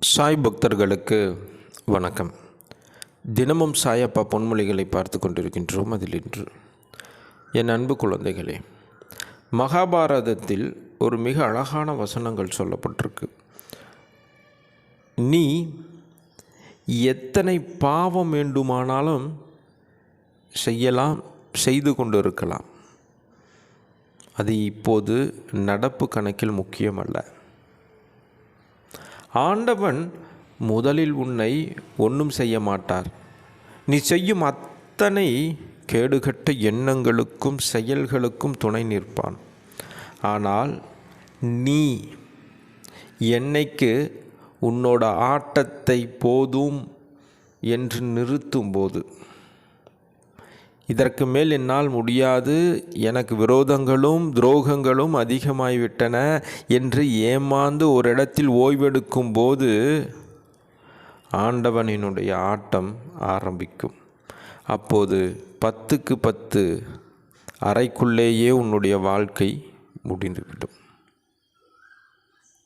சாய் பக்தர்களுக்கு வணக்கம். தினமும் சாயப்பா பொன்மொழிகளை பார்த்து கொண்டிருக்கின்றோம் அதில் இன்று. என் அன்பு குழந்தைகளே மகாபாரதத்தில் ஒரு மிக அழகான வசனங்கள் சொல்லப்பட்டிருக்கு. நீ எத்தனை பாவம் வேண்டுமானாலும் செய்யலாம் செய்து கொண்டிருக்கலாம். அது இப்போது நடப்பு கணக்கில் முக்கியமல்ல. ஆண்டவன் முதலில் உன்னை ஒன்றும் செய்ய மாட்டார். நீ செய்யும் அத்தனை கேடுகட்ட எண்ணங்களுக்கும் செயல்களுக்கும் துணை நிற்பான். ஆனால் நீ என்னைக்கு உன்னோட ஆட்டத்தை போதும் என்று நிறுத்தும்போது இதற்கு மேல் என்னால் முடியாது. எனக்கு விரோதங்களும் துரோகங்களும் அதிகமாகிவிட்டன என்று ஏமாந்து ஒரு இடத்தில் ஓய்வெடுக்கும் போது ஆண்டவனினுடைய ஆட்டம் ஆரம்பிக்கும். அப்போது பத்துக்கு பத்து அறைக்குள்ளேயே உன்னுடைய வாழ்க்கை முடிந்துவிடும்.